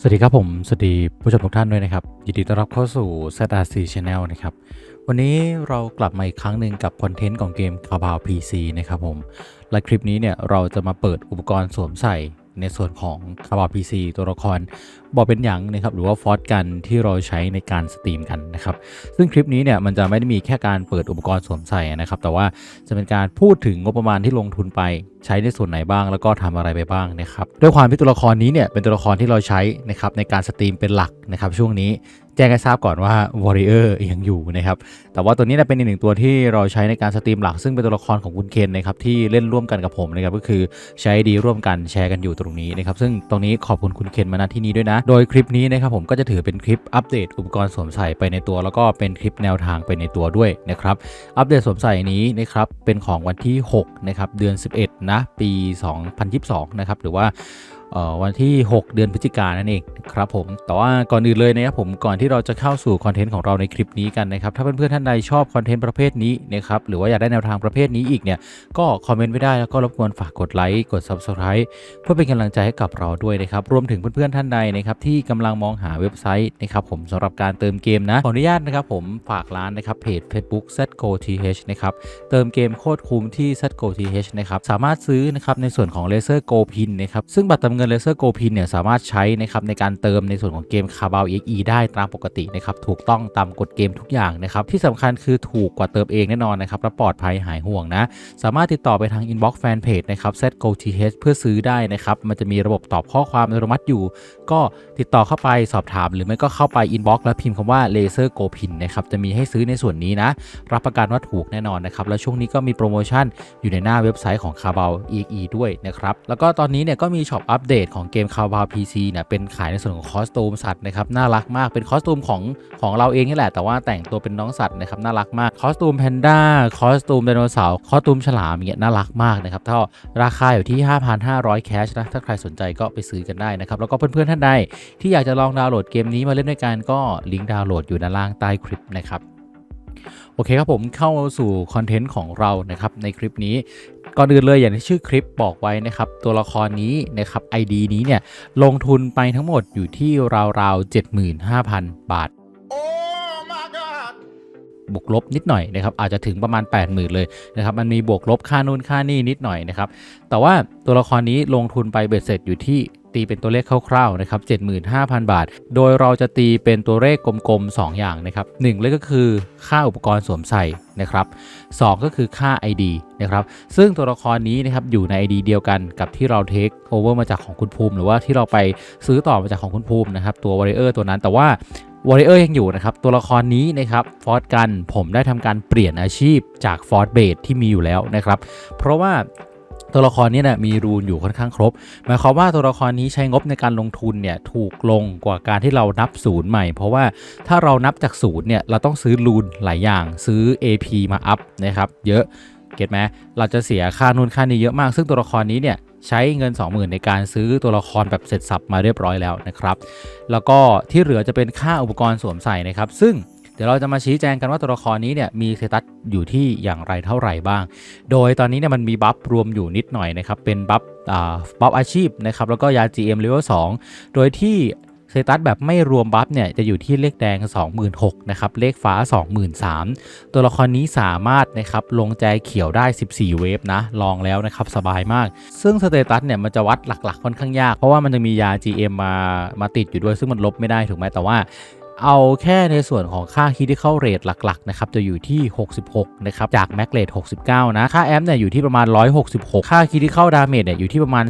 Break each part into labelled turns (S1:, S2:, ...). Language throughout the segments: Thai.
S1: สวัสดีครับผม สวัสดีผู้ชมทุกท่านด้วยนะครับ ยินดีต้อนรับเข้าสู่ ZRC Channel นะครับ วันนี้เรากลับมาอีกครั้งหนึ่งกับคอนเทนต์ของเกม c a r b a o PC นะครับผม และคลิปนี้เนี่ยเราจะมาเปิดอุปกรณ์สวมใส่ ในส่วนของคาบาพีซีตัวละครบอกเป็นอยังนะครับหรือว่าฟอสกันที่เราใช้ในการสตรีมกันนะครับซึ่งคลิปนี้เนี่ยมันจะไม่ได้มีแค่การเปิดอุปกรณ์สวมใส่นะครับแต่ว่าจะเป็นการพูดถึงงบประมาณที่ลงทุนไปใช้ในส่วนไหนบ้าง แล้วก็ทำอะไรไปบ้างนะครับด้วยความที่ตัวละครนี้เนี่ยเป็นตัวละครที่เราใช้นะครับในการสตรีมเป็นหลักนะครับช่วงนี้ แจ้งให้ทราบก่อนว่า Warrior ยังอยู่นะครับ แต่ว่าตัวนี้เนยเป็นอีกหนึ่งตัวที่เราใช้ในการสตรีมหลัก ซึ่งเป็นตัวละครของคุณเคนนะครับที่เล่นร่วมกันกับผมนะครับก็คือใช้ดีร่วมกันแชร์กันอยู่ตรงนี้นะครับซึ่งตรงนี้ขอบคุณคุณเคนมาณที่นี้ด้วยนะ โดยคลิปนี้นะครับผมก็จะถือเป็นคลิปอัปเดตอุปกรณ์สวมใส่ไปในตัว แล้วก็เป็นคลิปแนวทางไปในตัวด้วยนะครับอัปเดตสวมใส่นี้นะครับเป็นของวันที่6นะครับเดือน 11นะปี 2022นะครับหรือว่า วันที่ 6 เดือนพฤศจิกายนนั่นเองครับผมแต่ว่าก่อนอื่นเลยนะครับผมก่อนที่เราจะเข้าสู่คอนเทนต์ของเราในคลิปนี้กันนะครับถ้าเพื่อนๆท่านใดชอบคอนเทนต์ประเภทนี้นะครับหรือว่าอยากได้แนวทางประเภทนี้อีกเนี่ยก็คอมเมนต์ไว้ได้แล้วก็รบกวนฝากกดไลค์กด Subscribe เพื่อเป็นกำลังใจให้กับเราด้วยนะครับรวมถึงเพื่อนๆท่านใดนะครับที่กำลังมองหาเว็บไซต์นะครับผมสำหรับการเติมเกมนะขออนุญาตนะครับผมฝากร้านนะครับเพจ Facebook ZGoTH นะครับเติมเกมโคตรคุ้มที่ ZGoTH นะครับสามารถซื้อนะครับในส่วนของ Laser Go Pin นะครับซึ่งบัตรเติมเงิน Laser Go Pin เนี่ยสามารถใช้นะครับในการเติมในส่วนของเกม c a r b a o EXE ได้ตามปกตินะครับถูกต้องตามกฎเกมทุกอย่างนะครับที่สำคัญคือถูกกว่าเติมเองแน่นอนนะครับและปลอดภัยหายห่วงนะ สามารถติดต่อไปทาง Inbox Fanpage นะครับ ZGoTH เพื่อซื้อได้นะครับมันจะมีระบบตอบข้อความอัตโนมัติอยู่ ก็ติดต่อเข้าไปสอบถาม หรือไม่ก็เข้าไป Inbox แล้วพิมพ์คำว่า Laser Go Pin นนะครับจะมีให้ซื้อในส่วนนี้นะรับประกันว่าถูกแน่นอนนะครับแล้วช่วงนี้ก็มีโปรโมชั่นอยู่ในหน้าเว็บไซต์ของ c a r b a o EXE ด้วยนะครับแล้วก็ตอนนี้เนี่ยก็มีช็อปอัปเดตของเกม c a r b a o PC เนี่ยเป็นขายในส่วนของคอสตูมสัตว์นะครับน่ารักมากเป็นคอสตูมของของเราเองนี่แหละ แต่ว่าแต่งตัวเป็นน้องสัตว์นะครับน่ารักมากคอสตูมแพนด้าคอสตูมไดโนเสาร์คอสตูมฉลามเงี้ยน่ารักมากนะครับถ้าราคาอยู่ที่ 5,500 แคชนะถ้าใครสนใจก็ไปซื้อกันได้นะครับแล้วก็เพื่อนๆท่านใดที่อยากจะลองดาวน์โหลดเกมนี้มาเล่นด้วยกันก็ลิงก์ดาวน์โหลดอยู่ด้านล่างใต้คลิปนะครับโอเคครับผมเข้าสู่คอนเทนต์ของเรานะครับในคลิปนี้ ก่อนอื่นเลยอย่างที่ชื่อคลิปบอกไว้นะครับตัวละครนี้นะครับ ID นี้เนี่ยลงทุนไปทั้งหมดอยู่ที่ราวๆ75,000 บาท
S2: Oh my god!
S1: บวกลบนิดหน่อยนะครับอาจจะถึงประมาณ 80,000 เลยนะครับมันมีบวกลบค่านู่นค่านี่นิดหน่อยนะครับแต่ว่าตัวละครนี้ลงทุนไปเบ็ดเสร็จอยู่ที่ ตีเป็นตัวเลขคร่าวๆนะครับ75,000 บาท โดยเราจะตีเป็นตัวเลขกลมๆ 2 อย่างนะครับหนึ่งเลยก็คือค่าอุปกรณ์สวมใส่นะครับสองก็คือค่า ID นะครับซึ่งตัวละครนี้นะครับอยู่ใน ID เดียวกันกับที่เราเทคโอเวอร์มาจากของคุณภูมิ หรือว่าที่เราไปซื้อต่อมาจากของคุณภูมินะครับตัว Warrior ตัวนั้นแต่ว่าวอริเออร์ยังอยู่นะครับ ตัวละครนี้นะครับฟอร์ดกันผมได้ทำการเปลี่ยนอาชีพจากฟอร์ดเบดที่มีอยู่แล้วนะครับ เพราะว่า ตัวละครนี้นะมีรูนอยู่ค่อนข้างครบ หมายความว่าตัวละครนี้ใช้งบในการลงทุนเนี่ยถูกลงกว่าการที่เรานับศูนย์ใหม่ เพราะว่าถ้าเรานับจากศูนย์เนี่ยเราต้องซื้อรูนหลายอย่างซื้อ AP มาอัพนะครับเยอะเก็ตไหมเราจะเสียค่านู่นค่านี้เยอะมาก ซึ่งตัวละครนี้เนี่ยใช้เงิน 20,000 ในการซื้อตัวละครแบบเสร็จสับมาเรียบร้อยแล้วนะครับ แล้วก็ที่เหลือจะเป็นค่าอุปกรณ์สวมใส่นะครับ ซึ่ง ดี๋ยวเราจะมาชี้แจงกันว่าตัวละครนี้เนี่ยมีสเตตัสอยู่ที่อย่างไรเท่าไหร่บ้าง โดยตอนนี้เนี่ยมันมีบัฟรวมอยู่นิดหน่อยนะครับเป็นบัฟอ่าบัฟอาชีพนะครับแล้วก็ยา GM Level 2 โดยที่สเตตัสแบบไม่รวมบัฟเนี่ยจะอยู่ที่เลขแดง 26,000นะครับเลขฟ้า 23,000 ตัวละครนี้สามารถนะครับลงแจเขียวได้ 14 เวฟนะลองแล้วนะครับสบายมาก ซึ่งสเตตัสเนี่ยมันจะวัดหลักๆ ค่อนข้างยาก เพราะว่ามันจะมียา GM มามาติดอยู่ด้วยซึ่งมันลบไม่ได้ถูกไหมแต่ว่า เอาแค่ในส่วนของค่า critical rate หลักๆนะครับจะอยู่ที่ 66 นะครับ จาก max rate 69 นะ ค่าแอมเนี่ยอยู่ที่ประมาณ 166 ค่า critical damage เนี่ยอยู่ที่ประมาณ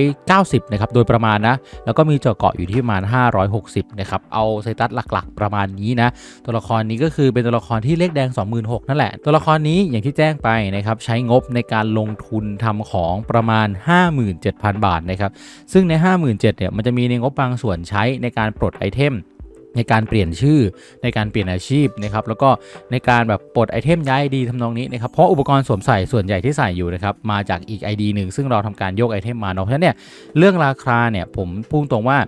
S1: 390 นะครับ โดยประมาณนะ แล้วก็มีเจาะเกาะอยู่ที่ประมาณ 560 นะครับ เอาไซตัสหลักๆ ประมาณนี้นะ ตัวละครนี้ก็คือเป็นตัวละครที่เลขแดง 26,000 นั่นแหละ ตัวละครนี้อย่างที่แจ้งไปนะครับใช้งบในการลงทุนทำของประมาณ 57,000 บาทนะครับ ซึ่งใน 57,000เนี่ยมันจะมีในงบบางส่วนใช้ในการปลดไอเทม ในการเปลี่ยนชื่อในการเปลี่ยนอาชีพนะครับแล้วก็ในการแบบปลดไอเทมย้ายดีทำนองนี้นะครับเพราะอุปกรณ์สวมใส่ส่วนใหญ่ที่ใส่อยู่นะครับมาจากอีก ID หนึ่งซึ่งเราทำการโยกไอเทมมาเนาะเพราะฉะนั้นเนี่ยเรื่องราคาเนี่ยผมพูดตรงว่า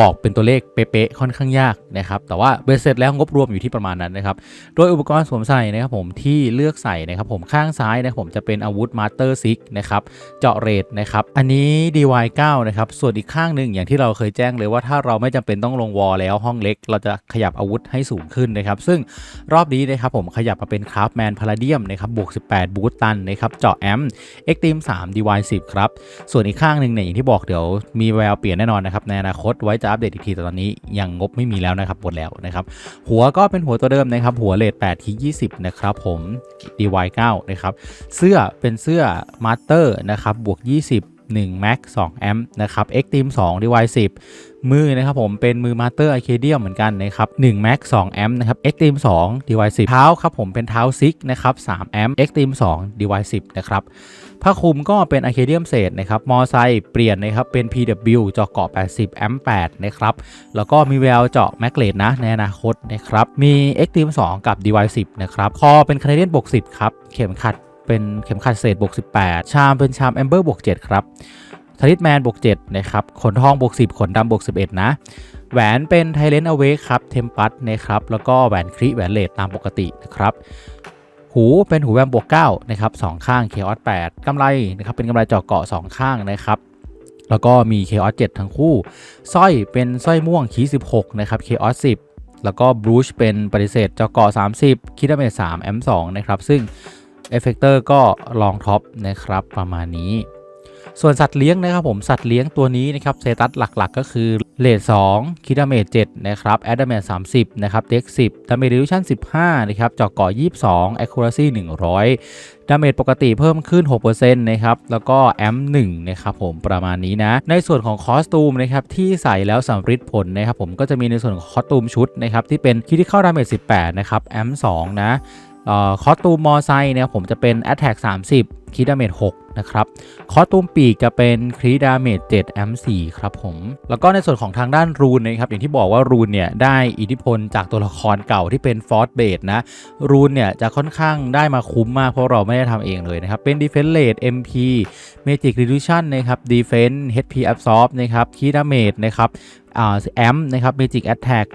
S1: บอกเป็นตัวเลขเป๊ะๆค่อนข้างยากนะครับ แต่ว่าเบสเสร็จแล้วงบรวมอยู่ที่ประมาณนั้นนะครับ โดยอุปกรณ์สวมใส่นะครับผมที่เลือกใส่นะครับผมข้างซ้ายนะครับผมจะเป็นอาวุธมาสเตอร์ซิกนะครับเจาะเรทนะครับอันนี้ DY9 นะครับส่วนอีกข้างหนึ่งอย่างที่เราเคยแจ้งเลยว่าถ้าเราไม่จำเป็นต้องลงวอลแล้วห้องเล็ก เราจะขยับอาวุธให้สูงขึ้นนะครับ ซึ่งรอบนี้นะครับผมขยับมาเป็นคราฟแมนพาราเดียมนะครับบวก 18 บูตตันนะครับเจาะแอมเอ็กตีม3 DY10 ครับส่วนอีกข้างหนึ่งเนี่ยอย่างที่บอกเดี๋ยวมีแววเปลี่ยนแน่นอนนะครับในอนาคตไว้จะอัปเดตอีกทีแต่ตอนนี้ยังงบไม่มีแล้วนะครับหมดแล้วนะครับหัวก็เป็นหัวตัวเดิมนะครับหัวเลท8ที่20 นะครับผม DY9 นะครับเสื้อเป็นเสื้อมาสเตอร์นะครับบวก 20 1 Max 2แอมป์นะครับ X Team 2 DY10 มือนะครับผมเป็นมือ Master Arcadium เหมือนกันนะครับ1 Max 2แอมป์นะครับ X Team 2 DY10 เท้าครับผมเป็นเท้าซิกนะครับ3แอมป์ X Team 2 DY10 นะครับผ้าคลุมก็เป็นอเคเดียมเศษนะครับ มอไซค์เปลี่ยนนะครับเป็น PW เจาะเกาะ 80แอมป์8นะครับแล้วก็มีแววเจาะแมกเลตนะในอนาคตนะครับมี X Team 2กับ DY10 นะครับคอเป็นคานาเดียนบวก10 ครับ เข็มขัด เป็นเข็มขัดเศษบวก18 ชามเป็นชามแอมเบอร์บวก7ครับทริตแมนบวก7นะครับขนทองบวก10 ขนดำบวก11 นะ แหวนเป็นไทเลนเอาเวกครับเทมปัสนะครับแล้วก็แหวนคริแหวนเลดตามปกตินะครับหูเป็นหูแวมบวก9นะครับสองข้างเคออส8กำไรนะครับเป็นกำไรเจาะเกาะ 2 ข้างนะครับแล้วก็มีเคออส7ทั้งคู่สร้อยเป็นสร้อยม่วงคี16นะครับเคออส10 แล้วก็บรูชเป็นปฏิเสธเจาะเกาะ30คิดเมจ3แอม2นะครับซึ่ง เอฟเฟกเตอร์ก็ลองท็อปนะครับประมาณนี้ ส่วนสัตว์เลี้ยงนะครับผมสัตว์เลี้ยงตัวนี้นะครับเซตัสหลักๆ ก็คือเลท2คิดาเมจ7นะครับแอดเมจ30นะครับเด็ก10ดาเมจดิวิชั่น15นะครับเจาะเกาะ22 accuracy 100ดาเมจปกติเพิ่มขึ้น6%นะครับแล้วก็แอม1นะครับผมประมาณนี้นะ ในส่วนของคอสตูมนะครับที่ใส่แล้วสำฤทธิ์ผลนะครับผมก็จะมีในส่วนของคอสตูมชุดนะครับที่เป็นคิดที่เข้าดาเมจ18นะครับแอม2นะ คอสตูมมอไซค์เนี่ยผมจะเป็น Attack 30 คีดาเมจ6นะครับคอสตูมปีกจะเป็นคีดาเมจ7แอม4ครับผม แล้วก็ในส่วนของทางด้านรูนนะครับอย่างที่บอกว่ารูนเนี่ยได้อิทธิพลจากตัวละครเก่าที่เป็นฟอร์ e เบดนะ รูนเนี่ยจะค่อนข้างได้มาคุ้มมากเพราะเราไม่ได้ทำเองเลยนะครับ เป็น Defense Rate MP Magic Reduction นะครับ Defense HP Absorb นะครับคีดาเมจนะครับอ่าแอมนะครับ Magic Attack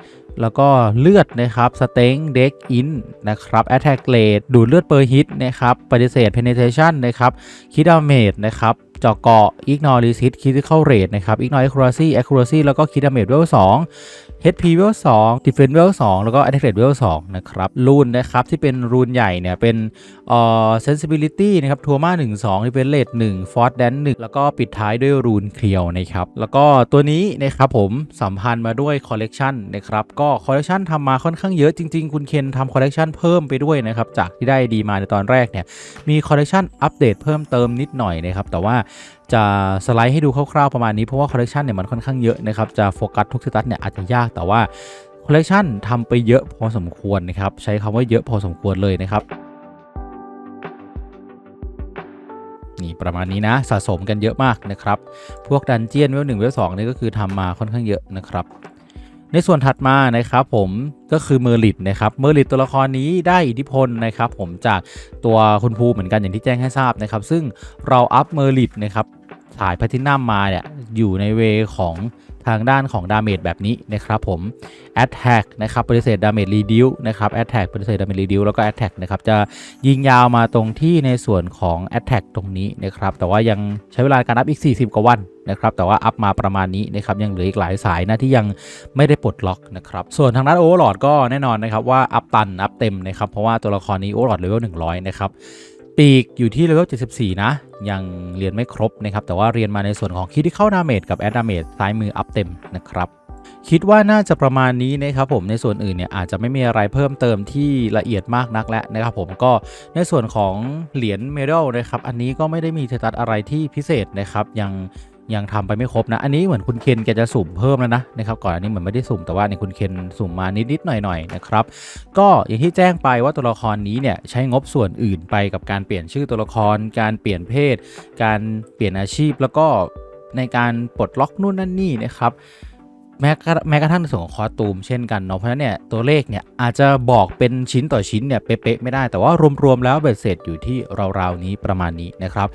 S1: แล้วก็เลือดนะครับสเต็งเด็กอินนะครับแอตแทกเลดดูดเลือดเปอร์ฮิตนะครับปฏิเสธเพนเทชันนะครับคิดาเมจนะครับเจาะเกาะอิกนอริซิตคิดเข้าเรทนะครับอิกนอร์ accuracy accuracy แล้วก็คิดาเมจเวล2 HP เวล2 Defense เวล2แล้วก็ Attack Rate เวล2นะครับรูนนะครับที่เป็นรูนใหญ่เนี่ยเป็นเอ่อ sensibility นะครับทัวมา1 2 Defense Rate 1 Force Dance 1แล้วก็ปิดท้ายด้วยรูนเคลียวนะครับแล้วก็ตัวนี้นะครับผมสัมพันธ์มาด้วยคอลเลกชันนะครับก็คอลเลกชันทำมาค่อนข้างเยอะจริง ๆ คุณเคนทำคอลเลกชันเพิ่มไปด้วยนะครับ จากที่ได้ดีมาในตอนแรกเนี่ย มีคอลเลกชันอัปเดตเพิ่มเติมนิดหน่อยนะครับ แต่ว่าจะสไลด์ให้ดูคร่าวๆประมาณนี้ เพราะว่าคอลเลกชันเนี่ยมันค่อนข้างเยอะนะครับ จะโฟกัสทุกสตัทเนี่ยอาจจะยากแต่ว่าคอลเลกชันทำไปเยอะพอสมควรนะครับ ใช้คำว่าเยอะพอสมควรเลยนะครับนี่ประมาณนี้นะสะสมกันเยอะมากนะครับ พวกดันเจียนเวลหนึ่งเวลสองนี่ก็คือทำมาค่อนข้างเยอะนะครับ ในส่วนถัดมานะครับผมก็คือเมอร์ลิดนะครับเมอร์ลิดตัวละครนี้ได้อิทธิพลนะครับผมจากตัวคุณภูเหมือนกันอย่างที่แจ้งให้ทราบนะครับ ซึ่งเราอัพเมอร์ลิดนะครับสายแพทินัมมาเนี่ยอยู่ในเวของ ทางด้านของดาเมจแบบนี้นะครับผม Attack นะครับปฏิเสธดาเมจรีดิวนะครับ Attack ปฏิเสธดาเมจรีดิวแล้วก็ Attack นะครับจะยิงยาวมาตรงที่ในส่วนของ Attack ตรงนี้นะครับแต่ว่ายังใช้เวลาการอัพอีก 40 กว่าวันนะครับแต่ว่าอัพมาประมาณนี้นะครับยังเหลืออีกหลายสายนะที่ยังไม่ได้ปลดล็อกนะครับส่วนทางด้านโอเวอร์ลอดก็แน่นอนนะครับว่าอัพตันอัพเต็มนะครับเพราะว่าตัวละครนี้โอเวอร์ลอดเลเวล100 นะครับ ปีกอยู่ที่เลเวล74 นะ ยังเรียนไม่ครบนะครับ แต่ว่าเรียนมาในส่วนของคิดที่เข้าดาเมจกับแอดดาเมจซ้ายมืออัพเต็มนะครับคิดว่าน่าจะประมาณนี้นะครับผมในส่วนอื่นเนี่ยอาจจะไม่มีอะไรเพิ่มเติมที่ละเอียดมากนักแล้วนะครับผมก็ในส่วนของเหรียญเมดัลนะครับอันนี้ก็ไม่ได้มีสตัดอะไรที่พิเศษนะครับยัง ยังทำไปไม่ครบนะ อันนี้เหมือนคุณเคนแกจะสุ่มเพิ่มแล้วนะนะครับก่อนอันนี้เหมือนไม่ได้สุ่มแต่ว่าในคุณเคนสุ่มมานิดๆหน่อยๆนะครับก็อย่างที่แจ้งไปว่าตัวละครนี้เนี่ยใช้งบส่วนอื่นไปกับการเปลี่ยนชื่อตัวละคร การเปลี่ยนเพศ การเปลี่ยนอาชีพแล้วก็ในการปลดล็อกนู่นนั่นนี่นะครับ แม้กระแม้กระทั่งในส่วนของคอสตูมเช่นกันเนาะเพราะฉะนั้นเนี่ยตัวเลขเนี่ยอาจจะบอกเป็นชิ้นต่อชิ้นเนี่ยเป๊ะๆไม่ได้แต่ว่ารวมๆแล้วเบ็ดเสร็จอยู่ที่ราวๆนี้ประมาณนี้นะครับ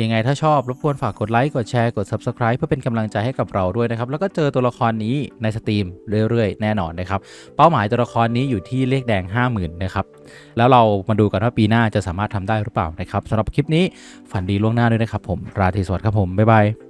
S1: ยังไงถ้าชอบรบกวนฝากกดไลค์กดแชร์กด Subscribe เพื่อเป็นกำลังใจให้กับเราด้วยนะครับแล้วก็เจอตัวละครนี้ในสตรีมเรื่อยๆ แน่นอนนะครับเป้าหมายตัวละครนี้อยู่ที่เลขแดง 50,000นะครับแล้วเรามาดูกันว่าปีหน้าจะสามารถทำได้หรือเปล่านะครับสำหรับคลิปนี้ฝันดีล่วงหน้าด้วยนะครับผมราตรีสวัสดิ์ครับผมบ๊ายบาย